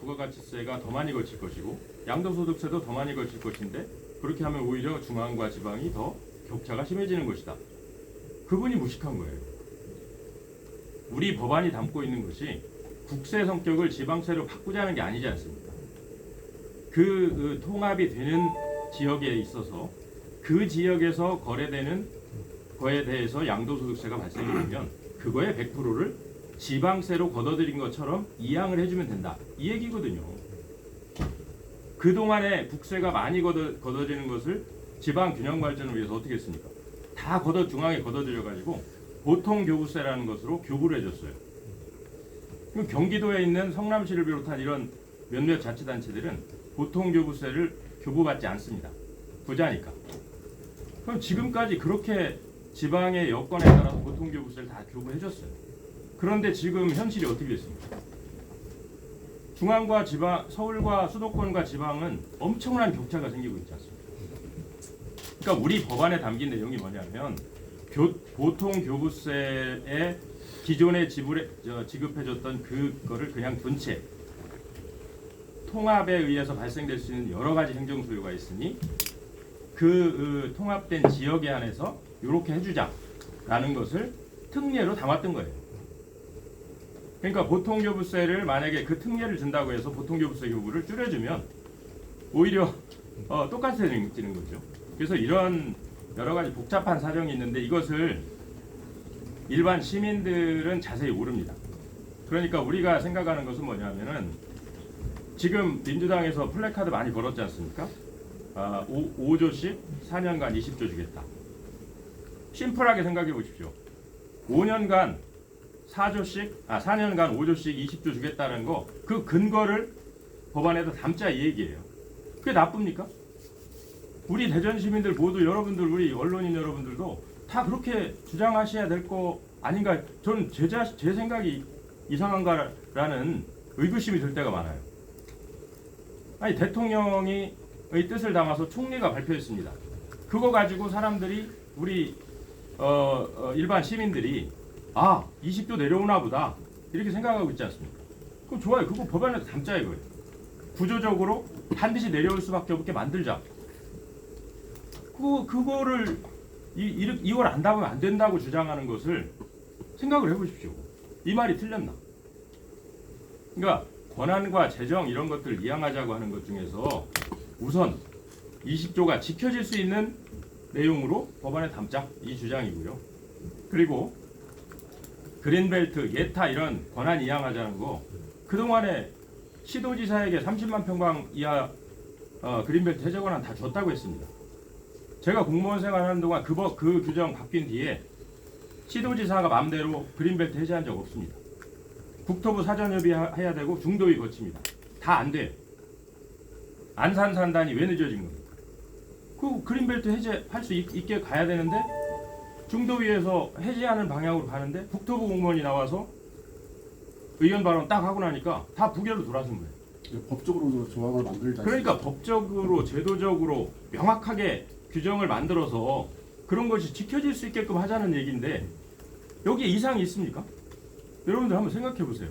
부가가치세가 더 많이 걸칠 것이고 양도소득세도 더 많이 걸칠 것인데 그렇게 하면 오히려 중앙과 지방이 더 격차가 심해지는 것이다. 그분이 무식한 거예요. 우리 법안이 담고 있는 것이 국세 성격을 지방세로 바꾸자는 게 아니지 않습니까? 그, 그 통합이 되는 지역에 있어서 그 지역에서 거래되는 거에 대해서 양도소득세가 발생이 되면 그거의 100%를 지방세로 걷어들인 것처럼 이양을 해주면 된다. 이 얘기거든요. 그동안에 국세가 많이 걷어, 걷어지는 것을 지방 균형 발전을 위해서 어떻게 했습니까? 다 걷어 중앙에 걷어들여 가지고 보통 교부세라는 것으로 교부를 해줬어요. 그럼 경기도에 있는 성남시를 비롯한 이런 몇몇 자치단체들은 보통 교부세를 교부받지 않습니다. 부자니까. 그럼 지금까지 그렇게 지방의 여건에 따라서 보통 교부세를 다 교부해줬어요. 그런데 지금 현실이 어떻게 됐습니까? 중앙과 지방, 서울과 수도권과 지방은 엄청난 격차가 생기고 있지 않습니까? 그러니까 우리 법안에 담긴 내용이 뭐냐면 교, 보통 교부세에 기존에 지불해 저, 지급해줬던 그거를 그냥 둔 채 통합에 의해서 발생될 수 있는 여러 가지 행정 소요가 있으니 그, 그 통합된 지역에 한해서 이렇게 해주자라는 것을 특례로 담았던 거예요. 그러니까 보통 교부세를 만약에 그 특례를 준다고 해서 보통 교부세 교부를 줄여주면 오히려 어, 똑같아지는 거죠. 그래서 이런 여러 가지 복잡한 사정이 있는데 이것을 일반 시민들은 자세히 모릅니다. 그러니까 우리가 생각하는 것은 뭐냐면은 지금 민주당에서 플래카드 많이 걸었지 않습니까? 아, 5, 5조씩 4년간 20조 주겠다. 심플하게 생각해 보십시오. 5년간 4조씩 아 4년간 5조씩 20조 주겠다는 거 그 근거를 법안에다 담자 이 얘기예요. 그게 나쁩니까? 우리 대전 시민들 모두 여러분들 우리 언론인 여러분들도 다 그렇게 주장하셔야 될 거 아닌가? 저는 제, 자, 제 생각이 이상한가라는 의구심이 들 때가 많아요. 아니 대통령이 의 뜻을 담아서 총리가 발표했습니다. 그거 가지고 사람들이 우리 어, 어, 일반 시민들이 아 20도 내려오나 보다 이렇게 생각하고 있지 않습니까? 그럼 좋아요. 그거 법안에 담자 이거예요. 구조적으로 반드시 내려올 수밖에 없게 만들자. 그 그거를 이, 이 이걸 안다면 안 된다고 주장하는 것을 생각을 해보십시오. 이 말이 틀렸나? 그러니까 권한과 재정 이런 것들 이양하자고 하는 것 중에서 우선 20조가 지켜질 수 있는 내용으로 법안에 담자 이 주장이고요. 그리고 그린벨트, 예타 이런 권한 이양하자는 거 그동안에 시도지사에게 30만 평방 이하 어, 그린벨트 해제 권한 다 줬다고 했습니다. 제가 공무원 생활하는 동안 그, 법- 그 규정 바뀐 뒤에 시도지사가 마음대로 그린벨트 해제한 적 없습니다. 국토부 사전협의 해야 되고 중도위 거칩니다. 다 안 돼. 안산 산단이 왜 늦어진 겁니까? 그 그린벨트 해제할 수 있, 게 가야 되는데 중도위에서 해제하는 방향으로 가는데 국토부 공무원이 나와서 의견 발언 딱 하고 나니까 다 부결로 돌아선 거예요. 법적으로도 조항을 만들자. 그러니까 법적으로 제도적으로 명확하게 규정을 만들어서 그런 것이 지켜질 수 있게끔 하자는 얘기인데 여기에 이상이 있습니까? 여러분들 한번 생각해 보세요.